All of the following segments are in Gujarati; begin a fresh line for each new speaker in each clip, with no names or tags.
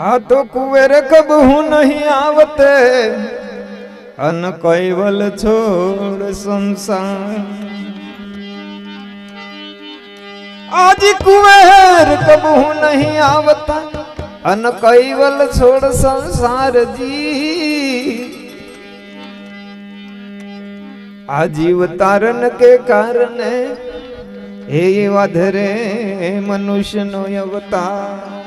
आ तो कुंवर कबहू नहीं आवते? अन कैवल छोड़ संसार आज कुंवर कबहू नहीं आवता? अन कैवल छोड़ संसार जी। आजीव तारण के कारण हे वधरे मनुष्य नो अवतार।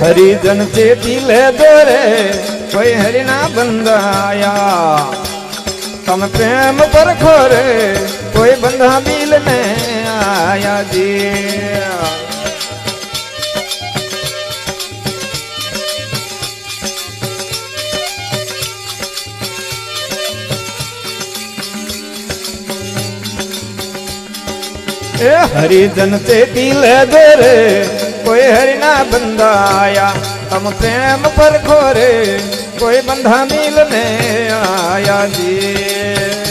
હરિજન ચેતી લે દોરે કોઈ હરિના બંધાયા તમે પ્રેમ પરખો રે કોઈ બંધા બિલ ને આયા જી એ હરિજન ચેતી લે દોરે કોઈ હરિના બંધાયા તમ પ્રેમ પર ખોરે કોઈ બંધા મિલ ને આયા જી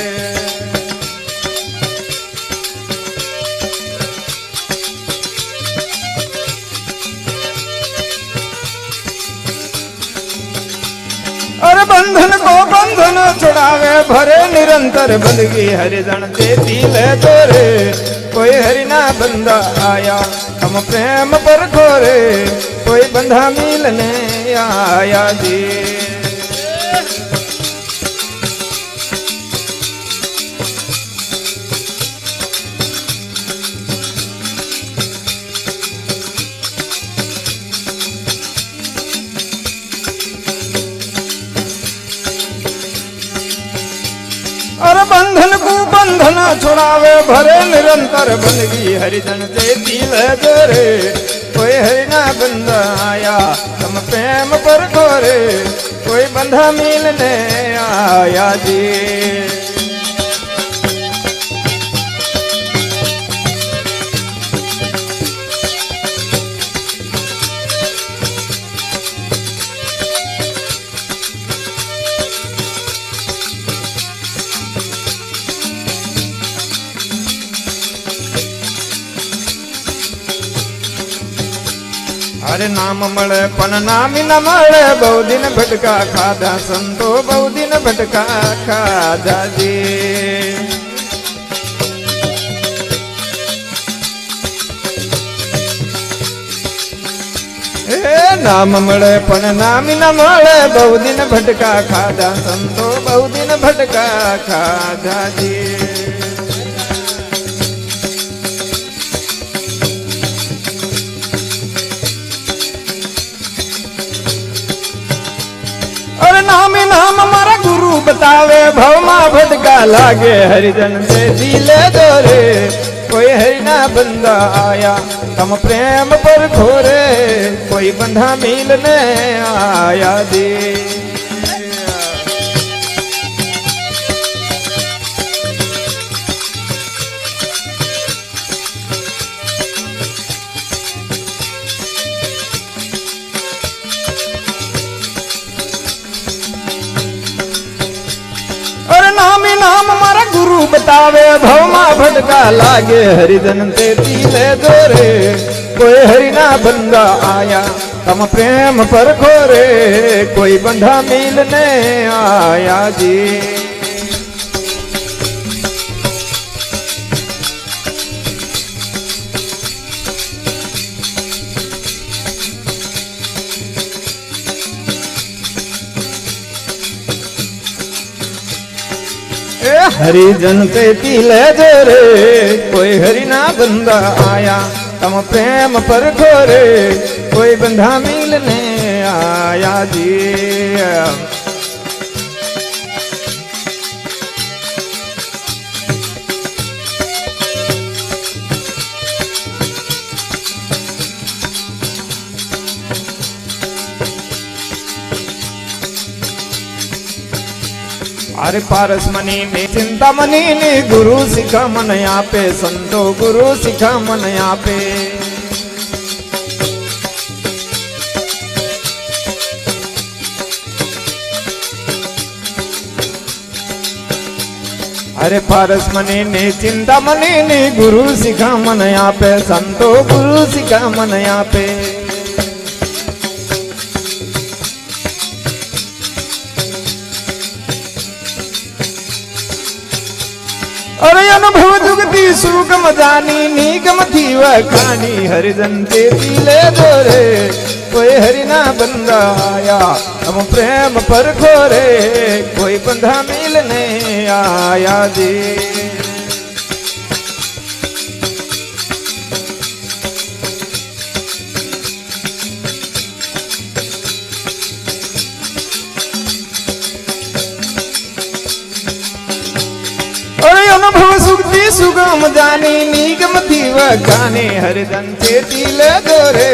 અરે બંધન કો બંધન છોડાવે ભરે નિરંતર બંદગી હરિજન ચેતી લે દોરે કોઈ હરિના બંધા આયા તમ પ્રેમ પર ખોરે કોઈ બંધા મિલને આયા જી બંધન છોડાવે ભરે નિરંતર બંદગી હરિજન તે દિલ જોરે કોઈ હરિના બંધાયા તમ પ્રેમ પર ખોરે કોઈ બંધા મિલને આયા જી. અરે નામ મળે, પણ નામી ન મળે. બહુ દિન ભટકા ખાધા સંતો બહુ દિન ભટકા ખાધા જી. નામ મળે, પણ નામી ન મળે. બહુ દિન ભટકા ખાધા સંતો બહુ દિન ભટકા ખાધા જી. ગુરુ બતાવે ભવમાં ભટકા લાગે, હરિજન તે દિલે દોરે, કોઈ હરિના બંદા આયા. તમ પ્રેમ પર ઘોરે, કોઈ બંધા મિલને આયા દે. મારા ગુરુ બતાવે ભવમાં ભટકા લાગે હરિજન તે તીલે દોરે કોઈ હરિના બંદા આયા તમ પ્રેમ પર ખોરે કોઈ બંધા મિલ ને આયા જી હરિજન તે તિલે રે, કોઈ હરિના બંધા આયા, તમ પ્રેમ પર ખોરે કોઈ બંધા મિલને આયા જી. અરે પારસ મની ને ચિંતા મની ને ગુરુ શિખા મને આપે સંતો ગુરુ શિખા મને આપે અરે પારસ મની ને ચિંતા મની ને ગુરુ શિખા મને આપે સંતો ગુરુ શિખા મને આપે અરે અનુભવ જુગતી સુગમ જાની નિગમથી વખાની, હરિજન તે પીલે દોરે, કોઈ હરિના બંધાયા તમ પ્રેમ પર ખોરે કોઈ બંધા મિલને આયા જી જાની નિગમથી વખાને હરિદન ચેતી લે ગોરે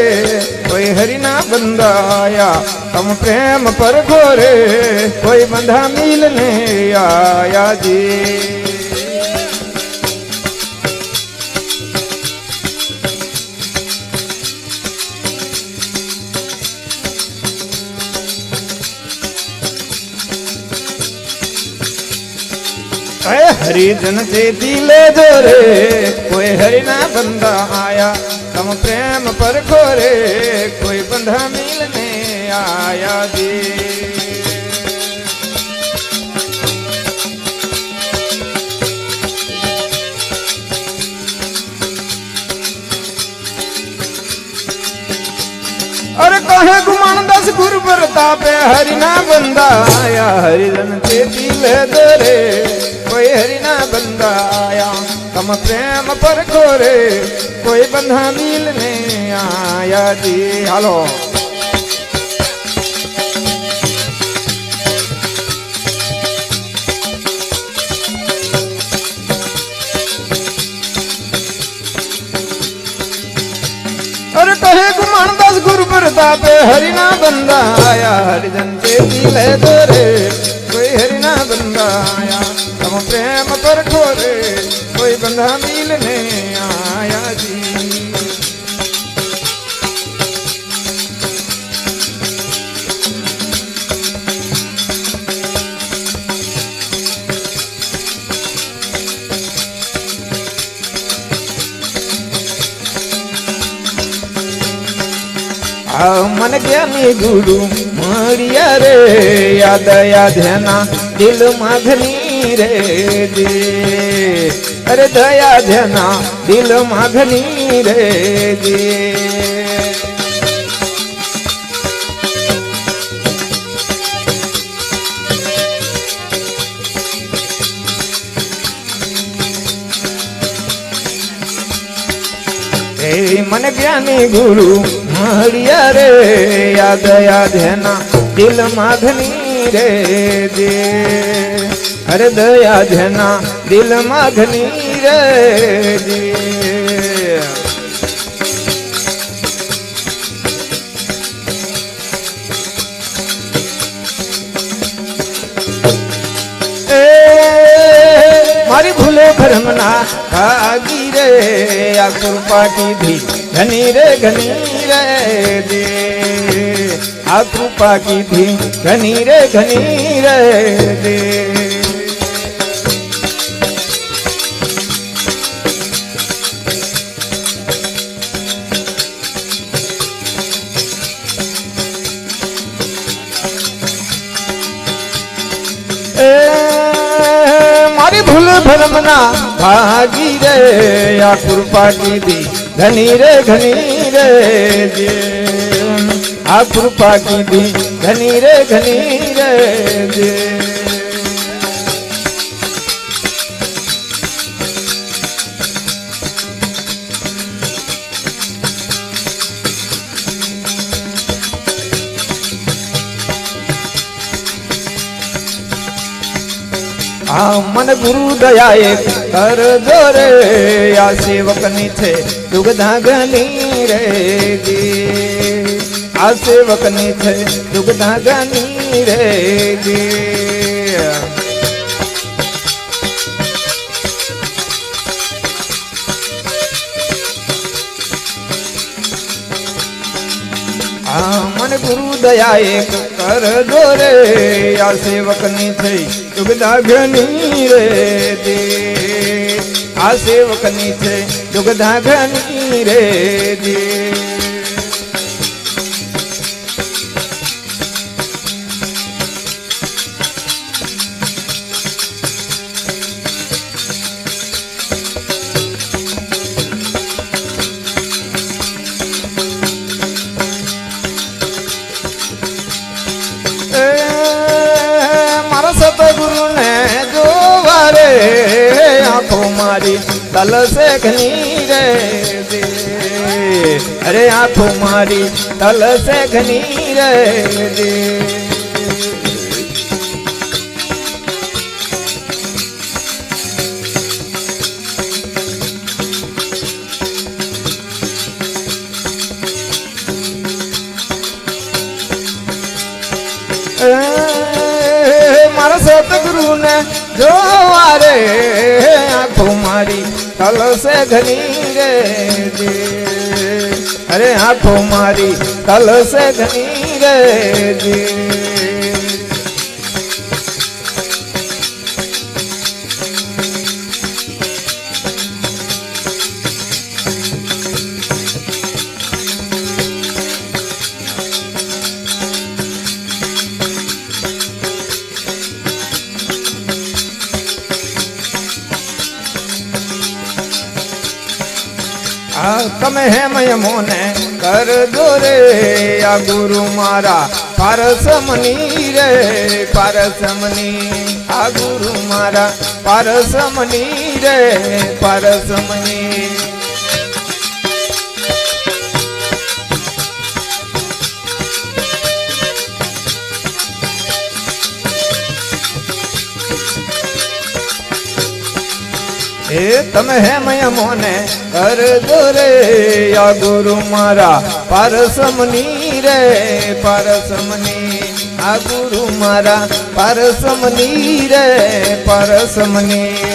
કોઈ હરિના બંધાયા, તમ પ્રેમ પર ઘોરે. કોઈ બંધા મિલને આયા જી. હે હરિજન જે દિલે જોરે કોઈ હરિના બંધા આયા તમ પ્રેમ પર ખોરે કોઈ બંધા મિલને આયા જી અરે કહે ગુમાન દસ ગુરુ પ્રતાપે હરિના બંદા આયા હરિજન તે દિલે દરે કોઈ હરિના બંદા આયા તમ પ્રેમ પર ખોરે કોઈ બંધા મિલ ને આયા જી હાલો અરે કહે ગુમાન દાસ ગુરુ પ્રતાપે હરિના બંદા આયા હરિજન ચેતી લે કોઈ બંધા મિલ ને આયા જી આ મન જ્ઞાની ગુરુ મળ્યા રે યાદ યાધ્યાના દિલ માઘની રે દે અરે દયા ધ્યાના દિલ માઘની રે દે હે મન જ્ઞાની ગુરુ મળ્યા રે યાદ યાદ હેના દિલ માધની રે દે અરે દયા જેના દિલ માઘની રે દે એ મારી ભૂલે ભરમના ભાગી રે આ કૃપા કીધી ઘની રે ઘની રે દે આ કૃપા કીધી ઘની રે ઘની રે મારી ભૂલ ભરમના ભાગી રે, આ કૃપા કીધી ધની રે ઘની રે આ કૃપા કીધી ધની રે ઘની રે मन गुरु दया कर दो रे, या सेवक नीचे दुगधा गनी रे गे आ सेवक नीचे दुगधा गनी रे गे मन गुरु दया एक कर दो रे, या सेवक नहीं थे દુગધા ઘની રે દે. આ સેવકની છે દુગધા ઘની રે દે. તલસે ઘની રે અરે આંખો મારી તલસે ઘની રે મારા સતગુરુ ને જોવા રે, આંખો તલસે ઘની જે. અરે આંખો મારી તલસે ઘની રે તમે હેમય મોને કર દો રે આ ગુરુ મારા પારસમની રે, પારસમની, આ ગુરુ મારા પારસમની રે, પારસમની. એ તમે હેમય મોને? કર દો રે આ ગુરુ મારા પારસમની રે, પારસમની, આ ગુરુ મારા પારસમની રે, પારસમની.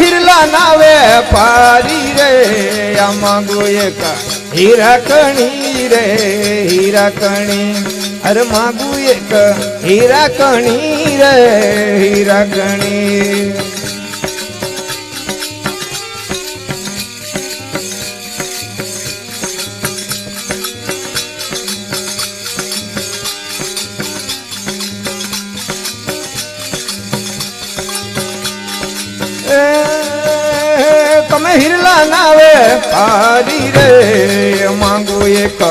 હિરલા નાવે પારી રે આ માંગુ એક હીરાકણી રે, હીરાકણી. અરે માંગુ એક હીરાકણી રે હીરા તમે હિરલા નાવે પારી રે, માંગુ એક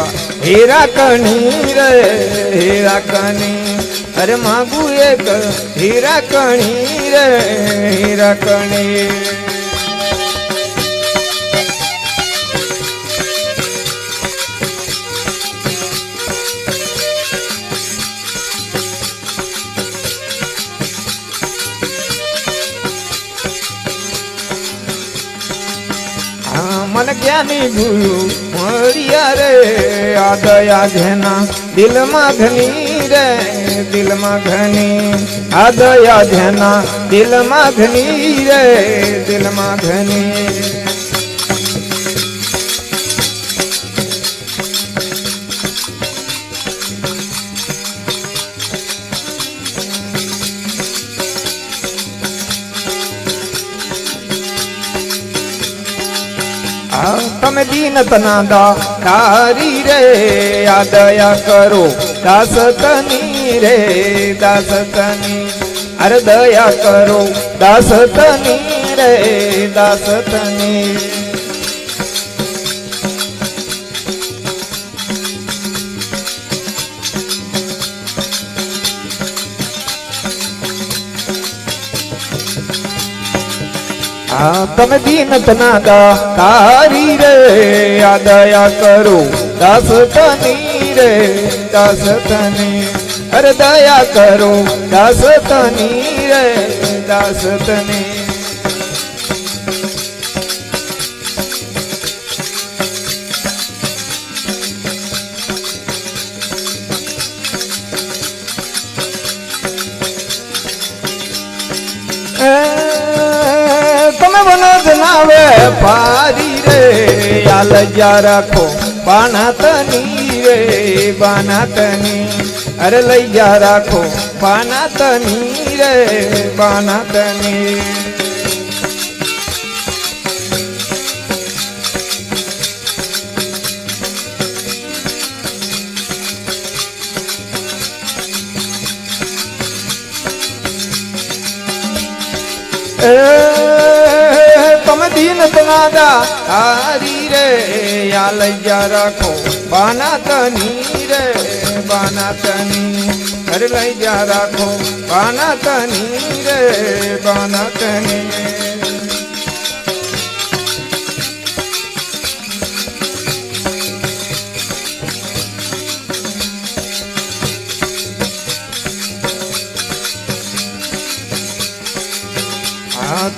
હીરા કણી રે, હીરા કણી. અરે માંગુ એક હીરા કણી રે, હીરા કણી. જ્ઞાની ગુરુ મળ્યા રે. આ દયા જેના દિલમાં ઘની રે, દિલમાં ઘની. આ દયા જેના દિલમાં ઘની રે, દિલમાં ઘની. આ તમે દીન તના તારી રે આ દયા કરો દાસ તની રે દાસ તની અરે દયા કરો દાસ તની રે દાસ તની તમે દીન તના કારી રે, આ દયા કરો દાસ તની રે દાસ તની અરે દયા કરો દાસ તની રે દાસ તની આવે પારી રે. યાલ જા રાખો બાનાતની રે બાનાતની અરે લઈ જા રાખો બાનાતની રે બાનાતની તમે દીન દાદા હારી રે આલૈયા રાખો બાના તની રે બાના તની અરે લઈ જા રાખો બાના તની રે બાના તની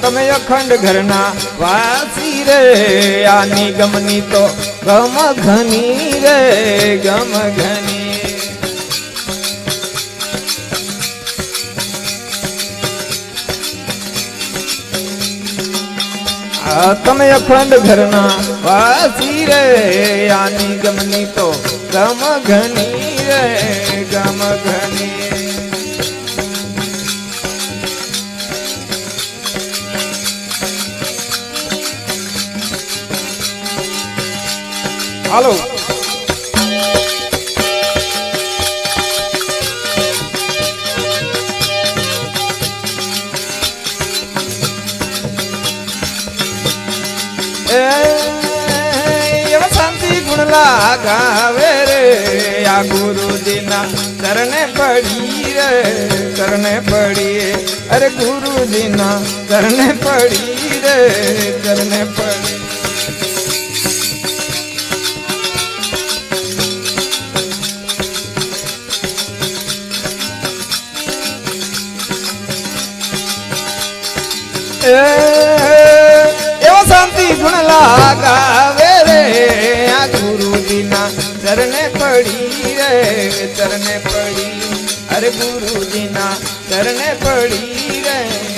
તમે અખંડ ઘરના વાસી રે, આ નિગમની તો ગમ ઘની રે, ગમ ઘની. તમે અખંડ ઘરના વાસી રે આની ગમની તો ગમ ઘની રે, ગમ ઘની. હાલો. એ, એવા શાંતિ ગુણ લાગાવે રે. આ ગુરુજીના ચરણે પડી રે, ચરણે પડી અરે ગુરુજીના ચરણે પડી રે, ચરણે પડી એવો શાંતિ ગુણ લાગાવે રે. આ ગુરુજીના ચરણે પડી રે, ચરણે પડી. અરે ગુરુજીના ચરણે પડી રે.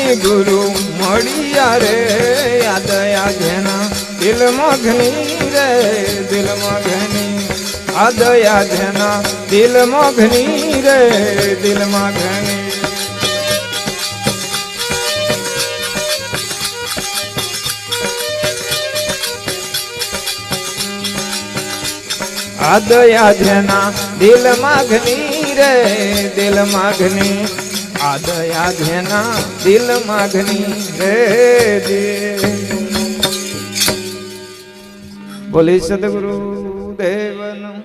જ્ઞાની ગુરુ મળ્યા રે. આ દયા ઘેના દિલમાં ઘની રે, દિલમાં ઘની. આદયા દયા ઘેના દિલમાં ઘની રે, દિલમાં ઘની. આ દયા જેના દિલ માગની રે દિલ ઘની. આ દયા જેના દિલમાં ઘની રે દે બોલી સદગુરુ દેવનું